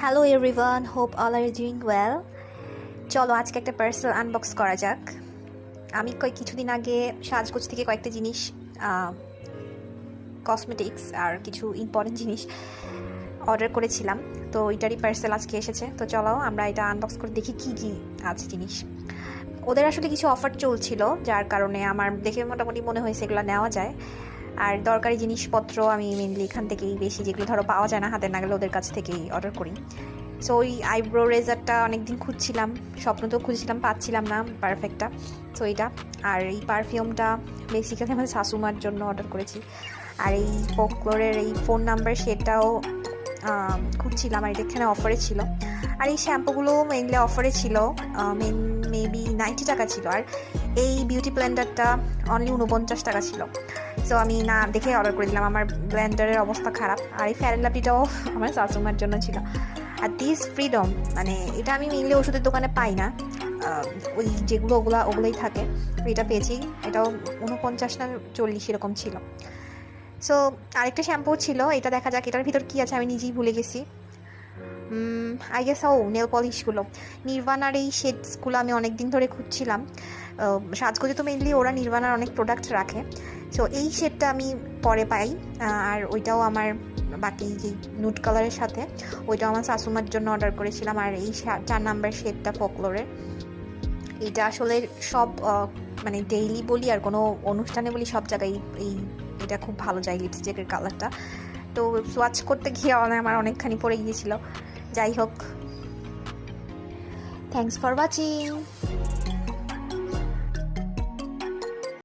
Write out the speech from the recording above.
Hello everyone hope all are doing well চলো, আজকে একটা পার্সেল আনবক্স করা যাক। আমি কয়েক কিছুদিন আগে সাজগোজ থেকে কয়েকটা জিনিস কসমেটিক্স আর কিছু ইম্পর্টেন্ট জিনিস অর্ডার করেছিলাম। তো ওইটারই পার্সেল আজকে এসেছে। তো চলো, আমরা এটা আনবক্স করে দেখি কি কি আছে জিনিস। ওদের আসলে কিছু অফার চলছিল, যার কারণে আমার দেখে মোটামুটি মনে হয়েছে এগুলো নেওয়া যায়। আর দরকারি জিনিসপত্র আমি মেনলি এখান থেকেই বেশি যেগুলো ধরো পাওয়া যায় না হাতে না গেলে ওদের কাছ থেকেই অর্ডার করি। সো ওই আইব্রো রেজারটা অনেকদিন খুঁজছিলাম, স্বপ্ন তো খুঁজছিলাম, পাচ্ছিলাম না পারফেক্টটা সো এইটা, আর এই পারফিউমটা বেসিক্যালি আমার শাশুমার জন্য অর্ডার করেছি। আর এই ফোকলোরের এই ফোন নাম্বার সেটাও খুঁজছিলাম আর এটা এখানে অফারে ছিল। আর এই শ্যাম্পুগুলো মেনলি অফারে ছিল মেন মেবি নাইনটি টাকা ছিল। আর এই বিউটি ব্লেন্ডারটা অনলি উনপঞ্চাশ টাকা ছিল। সো আমি না দেখে অর্ডার করে দিলাম। আমার ব্লেন্ডারের অবস্থা খারাপ। আর এই ফ্যারেন লাভলিটাও আমার শাশুমার জন্য ছিল। আর দিস ফ্রিডম মানে এটা আমি মেনলি ওষুধের দোকানে পাই না। ওই যেগুলো ওগুলা, ওগুলোই থাকে। এটা পেয়েছি। এটাও উনপঞ্চাশ না চল্লিশ এরকম ছিল। সো আরেকটা শ্যাম্পু ছিল। এটা দেখা যাক, এটার ভিতর কী আছে আমি নিজেই ভুলে গেছি। আই গেস ও নেল পলিশগুলো নির্বাণার এই শেডসগুলো আমি অনেক দিন ধরে খুঁজছিলাম। সাজগোজে তো মেনলি ওরা নির্বাণার অনেক প্রোডাক্ট রাখে। সো এই শেডটা আমি পরে পাই আর ওইটাও আমার বাকি যে নুট কালারের সাথে, ওইটাও আমার শাশুমার জন্য অর্ডার করেছিলাম। আর এই চার নাম্বার শেডটা ফোকলোরের এটা আসলে সব মানে ডেইলি বলি আর কোনো অনুষ্ঠানে বলি সব জায়গায় এই এটা খুব ভালো যায় লিপস্টিকের কালারটা তো সোয়াচ করতে গিয়ে আমার অনেকখানি পড়ে গিয়েছিল। যাই হোক থ্যাংকস ফর ওয়াচিং